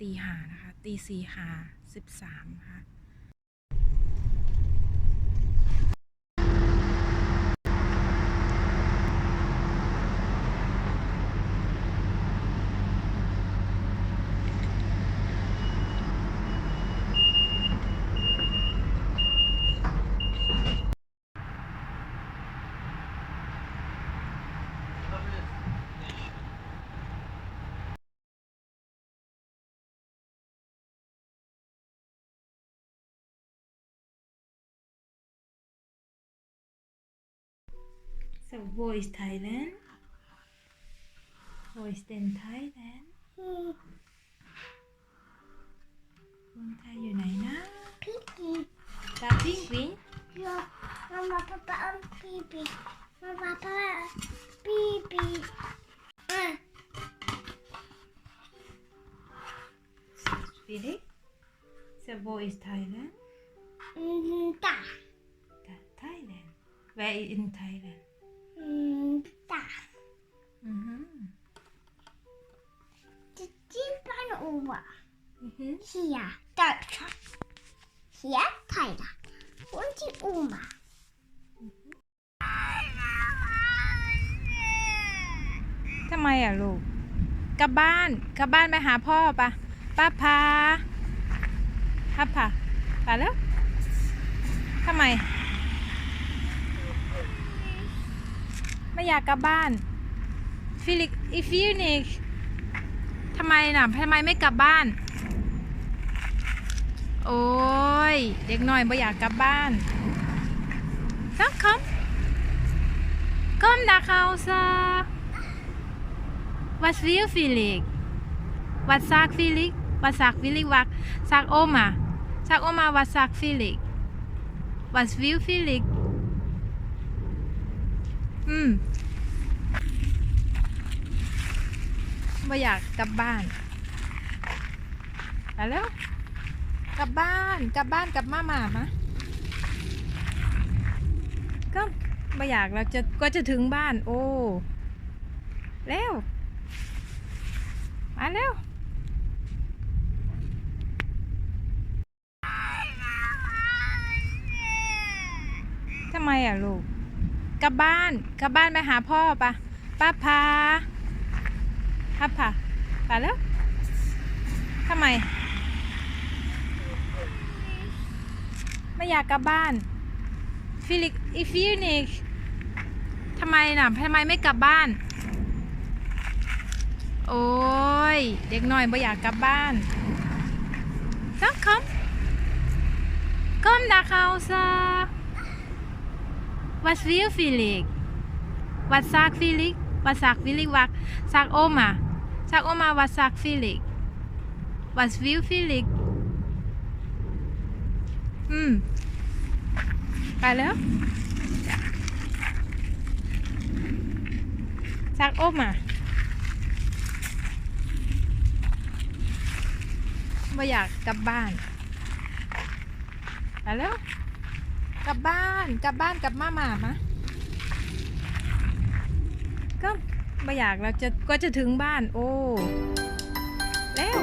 ตีหานะคะตีสี่หาสิบสามค่ะ So voice Thailand voice then Thailand เมืองไทยอยู่ไหนนะ Pippi. ตาปิ้งปิ้ง Ja, mamma, pappa och Pippi. Mamma, pappa, Pippi. Mm. Really? So voice Thailand Mm, da. Tha- Thailand Where in Thailand Mm, da. อือฮึ Det är bara Ova. อือฮึ Hier, Deutschland. Hier, Thailand. Und die Oma. ทำไมอะลูก กลับบ้าน กลับบ้านไปหาพ่อปะป้าพาป้าพาไปแล้วทำไม ไม่อยากกลับบ้านฟิลิกอีฟินิกทำไมน่ะทำไมไม่กลับบ้าน โอ้ย เด็กน้อยไม่อยากกลับบ้านสักคำ Kom naar Hause. Wat wil Felix? Wat zegt Felix? Wat zegt Felix? Wat zegt oma? Zeg oma, wat zegt Felix? Wat wil Felix? อืม ไม่อยากกลับบ้านไปแล้ว กลับบ้าน กลับบ้านกลับมาหมามะก็ไม่อยากเราจะก็จะถึงบ้าน โอ้เร็ว มาเร็วทำไมอะลูก ลับบ้าน กลับบ้านไปหาพ่อปะป้าพาป้าพาไปแล้วทำไม ไม่อยากกลับบ้านฟิลิกอีฟินิกทำไมน่ะทำไมไม่กลับบ้าน โอ้ย เด็กน้อยไม่อยากกลับบ้านสักคำ Komm nach Hause. Was will Felix? Was sagt Felix? Was sagt Felix? Was sagt Oma? Sag Oma, was sagt Felix? Was will Felix? อืมไปแล้วซักโอมาไม่อยากกลับบ้าน ไปแล้ว กลับบ้านกลับบ้านกับมาหมามะก็ไม่อยากเราจะก็จะถึงบ้านโอ้แล้ว